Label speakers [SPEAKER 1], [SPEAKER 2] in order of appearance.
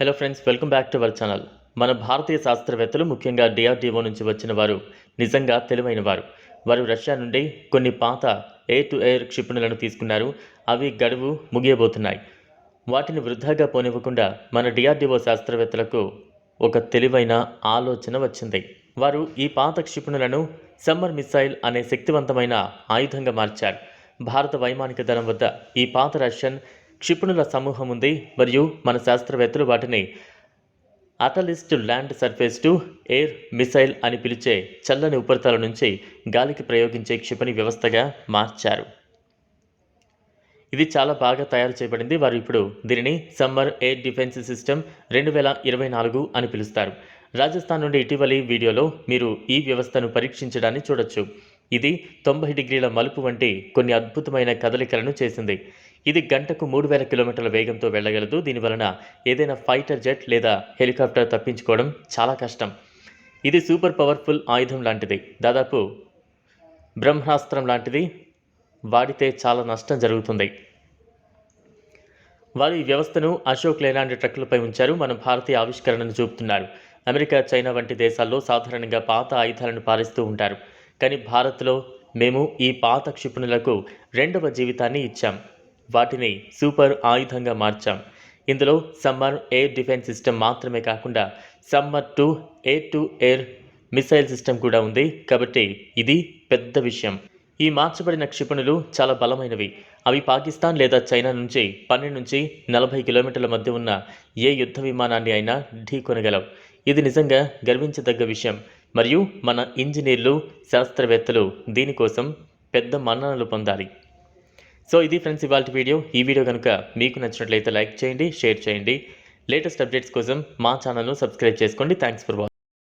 [SPEAKER 1] Hello friends welcome back to our channel మన భారతీయ శాస్త్రవేత్తలు ముఖ్యంగా డిఆర్డీఓ నుంచి వచ్చిన వారు నిజంగా తెలివైన వారు. వారు రష్యా నుండి కొన్ని పాత ఎయిర్ టు ఎయిర్ క్షిపణులను తీసుకున్నారు. అవి గడువు ముగియబోతున్నాయి. వాటిని వృధాగా పోనివ్వకుండా మన డిఆర్డిఓ శాస్త్రవేత్తలకు ఒక తెలివైన ఆలోచన వచ్చింది. వారు ఈ పాత క్షిపణులను సమ్మర్ మిసైల్ అనే శక్తివంతమైన ఆయుధంగా మార్చారు. భారత వైమానిక దళం వద్ద ఈ పాత రష్యన్ క్షిపణుల సమూహం ఉంది. మరియు మన శాస్త్రవేత్తలు వాటిని at least land surface to air missile అని పిలిచే చల్లని ఉపరితల నుంచి గాలికి ప్రయోగించే క్షిపణి వ్యవస్థగా మార్చారు. ఇది చాలా బాగా తయారు చేయబడింది. వారు ఇప్పుడు దీనిని సమ్మర్ ఎయిర్ డిఫెన్స్ సిస్టమ్ రెండు వేల ఇరవై నాలుగు అని పిలుస్తారు. రాజస్థాన్ నుండి ఇటీవలి వీడియోలో మీరు ఈ వ్యవస్థను పరీక్షించడాన్ని చూడొచ్చు. ఇది తొంభై డిగ్రీల మలుపు వంటి కొన్ని అద్భుతమైన కదలికలను చేసింది. ఇది గంటకు మూడు వేల కిలోమీటర్ల వేగంతో వెళ్ళగలదు. దీనివలన ఏదైనా ఫైటర్ జెట్ లేదా హెలికాప్టర్ తప్పించుకోవడం చాలా కష్టం. ఇది సూపర్ పవర్ఫుల్ ఆయుధం లాంటిది. దాదాపు బ్రహ్మాస్త్రం లాంటిది. వాడితే చాలా నష్టం జరుగుతుంది. వారు ఈ వ్యవస్థను అశోక్ లేలాండ్ ట్రక్కులపై ఉంచారు. మన భారతీయ ఆవిష్కరణను చూపుతున్నారు. అమెరికా చైనా వంటి దేశాల్లో సాధారణంగా పాత ఆయుధాలను పారిస్తూ ఉంటారు. కానీ భారత్లో మేము ఈ పాత క్షిపణులకు రెండవ జీవితాన్ని ఇచ్చాం. వాటిని సూపర్ ఆయుధంగా మార్చాం. ఇందులో సమ్మర్ ఎయిర్ డిఫెన్స్ సిస్టమ్ మాత్రమే కాకుండా summer to air to air missile system కూడా ఉంది. కాబట్టి ఇది పెద్ద విషయం. ఈ మార్చబడిన క్షిపణులు చాలా బలమైనవి. అవి పాకిస్తాన్ లేదా చైనా నుంచి పన్నెండు నుంచి నలభై కిలోమీటర్ల మధ్య ఉన్న ఏ యుద్ధ విమానాన్ని అయినా ఢీకొనగలవు ఇది నిజంగా గర్వించదగ్గ విషయం. మరియు మన ఇంజనీర్లు శాస్త్రవేత్తలు దీనికోసం పెద్ద మన్ననలు పొందాలి. సో ఇది ఫ్రెండ్స్ ఇవాళ వీడియో. ఈ వీడియో కనుక మీకు నచ్చినట్లయితే లైక్ చేయండి షేర్ చేయండి. లేటెస్ట్ అప్డేట్స్ కోసం మా ఛానల్ను సబ్స్క్రైబ్ చేసుకోండి. Thanks for watching.